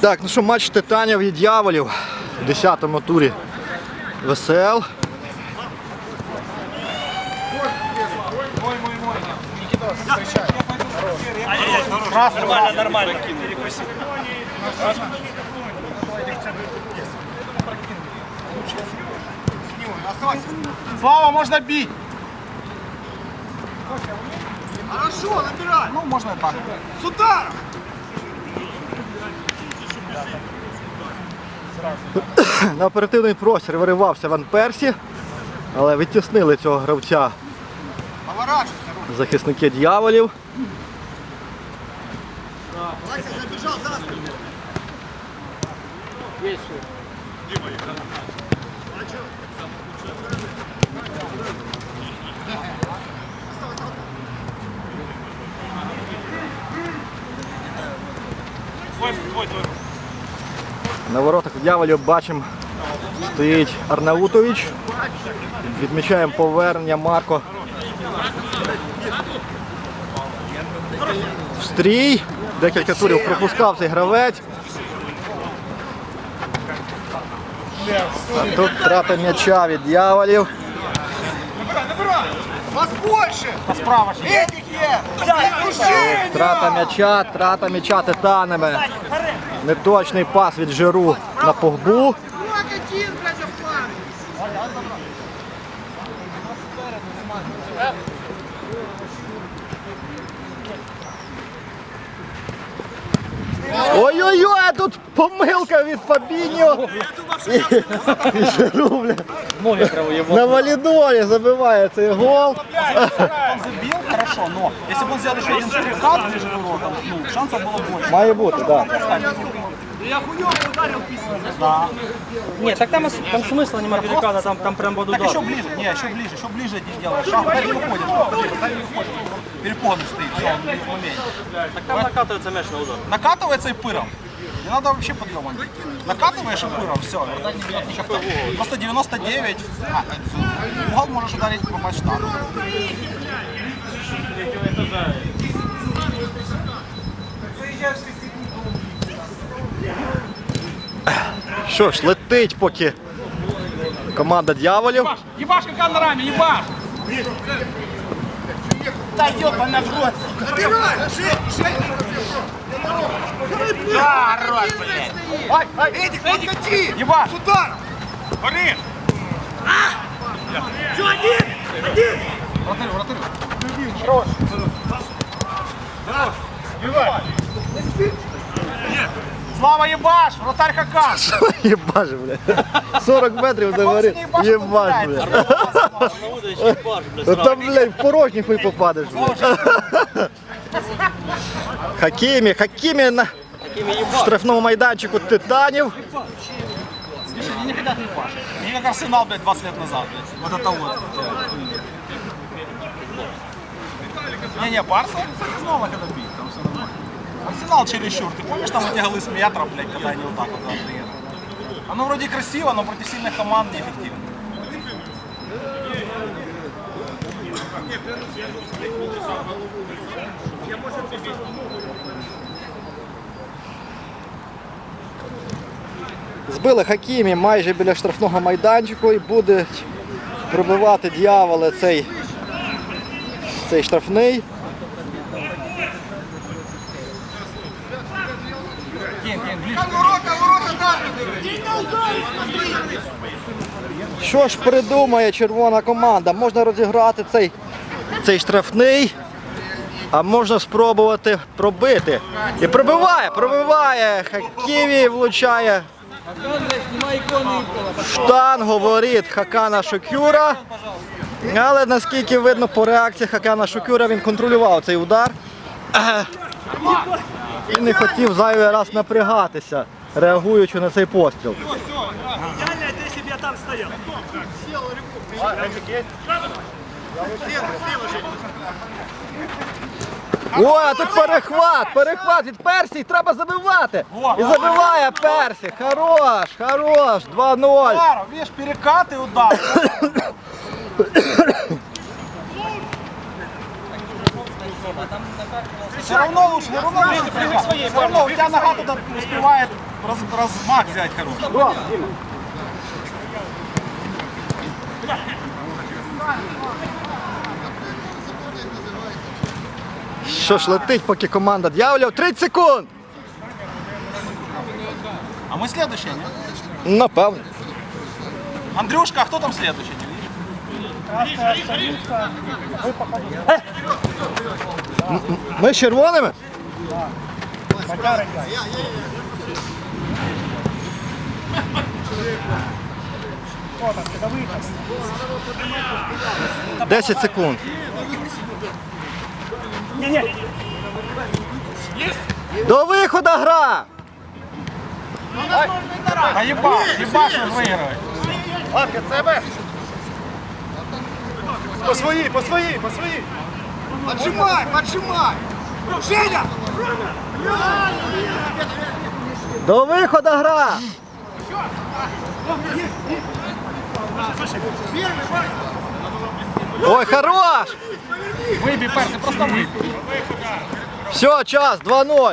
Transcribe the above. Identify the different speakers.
Speaker 1: Так, ну що, матч титанів і дьяволів в 10-му турі ВСЛ.
Speaker 2: Нормально, нормально.
Speaker 3: Слава, можно бить! Хорошо, набирай! Ну, можно и так. Сюда!
Speaker 1: На оперативний простір виривався Ван Персі, але відтіснили цього гравця захисники дьяволів.
Speaker 3: Вася
Speaker 1: На воротах дьяволів бачимо, стоїть Арнаутович. Відмічаємо повернення Марко. Стрій. Декілька турів пропускав цей гравець. А тут трата м'яча від дьяволів.
Speaker 3: Вас больше! Справа Этих е!
Speaker 1: Трата м'яча, трата м'яча титанами. Неточний пас від Жиру на погбу.
Speaker 3: один, блядь, за фланг!
Speaker 1: Ой-ой-ой, а тут помилка від Фабіньо. І Жиру, бля.
Speaker 2: Ноги кровоебал.
Speaker 1: На валідолі забиває цей гол.
Speaker 3: Он забил, хорошо, но если бы он взял еще один ближе к воротам, ну, шансов было больше.
Speaker 1: Має бути, так. Да.
Speaker 2: Нет, так там, там смысла нема переката, там, там прям под
Speaker 3: Так
Speaker 2: удар.
Speaker 3: еще ближе, не, еще ближе, еще ближе не делаешь. Шаг, куда не выходишь, куда не выходишь. Перепон стоит, все, он не в моменте.
Speaker 2: Так там накатывается мяч на удар.
Speaker 3: Накатывается и пыром. Не надо вообще подъемом. Накатываешь и пыром, все. Просто 99. А, угол можешь ударить по штангу.
Speaker 1: Що ж, летить поки команда дьяволів.
Speaker 3: Ебаш, как на раме, ебаш! Да ебана в рот! Набирай! Да, рот, блядь! Ай, ай, Эдик, подкати! Ебаш! Удар! Гори! Все, один! Один! Вратарь, вратарь! Хорош! Хорош! Ебать! Слава ебаш! Вратарь Хакан!
Speaker 1: Єбаш, бля. 40 метрів до гори. Єбаш, бля.
Speaker 2: На удар еще паш, блядь,
Speaker 1: Ну
Speaker 2: сразу.
Speaker 1: там, блядь, в порожніх хуй попадеш, бля. Хакімі, Хакімі на
Speaker 2: Такими ебаш.
Speaker 1: штрафному майданчику титанів.
Speaker 3: Слушай, они никогда не пашут. Они как Арсенал, блядь, 20 лет назад, блядь. Вот это вот. Не-не, Барса, он, кстати, снова когда бил, там все нормально. Арсенал чересчур. Ты помнишь там эти голы с метра, блядь, когда они вот так вот отдают? Оно вроде красиво, но против сильных команд неэффективно.
Speaker 1: Збили Хакімі майже біля штрафного майданчику і будуть пробивати дьяволи цей, цей штрафний. Що ж придумає червона команда? Можна розіграти цей, цей штрафний, а можна спробувати пробити. І пробиває, пробиває. Хакімі влучає. Штангу воріт Хакана Шокюра. Але наскільки видно по реакції Хакана Шокюра, він контролював цей удар. І не хотів зайвий раз напрягатися, реагуючи на цей постріл. Ой, а тут перехват, перехват від Персії, треба забивати. І забиває Персі. Хорош, хорош, 2-0.
Speaker 3: Удар, видишь, перекат и удар. Все равно лучше, все равно лучше перекат. Все равно у тебя нога туда успевает раз, размах взять хороший.
Speaker 1: Що ж летить, поки команда Д'яволів. 30 секунд.
Speaker 3: А мы следующие, не?
Speaker 1: Напевно.
Speaker 3: Андрюшка, а кто там следующий? не видишь?
Speaker 1: Ми з червоними? Десять секунд. До виходу гра!
Speaker 3: Да ебаш, ебаш, он выигрывает.
Speaker 4: По своїй, по своїй, по своїй.
Speaker 5: Поджимай, поджимай! Женя!
Speaker 1: До виходу гра! Ой, хорош!
Speaker 3: Выбей, Перси, просто выбей.
Speaker 1: Все, час, 2-0.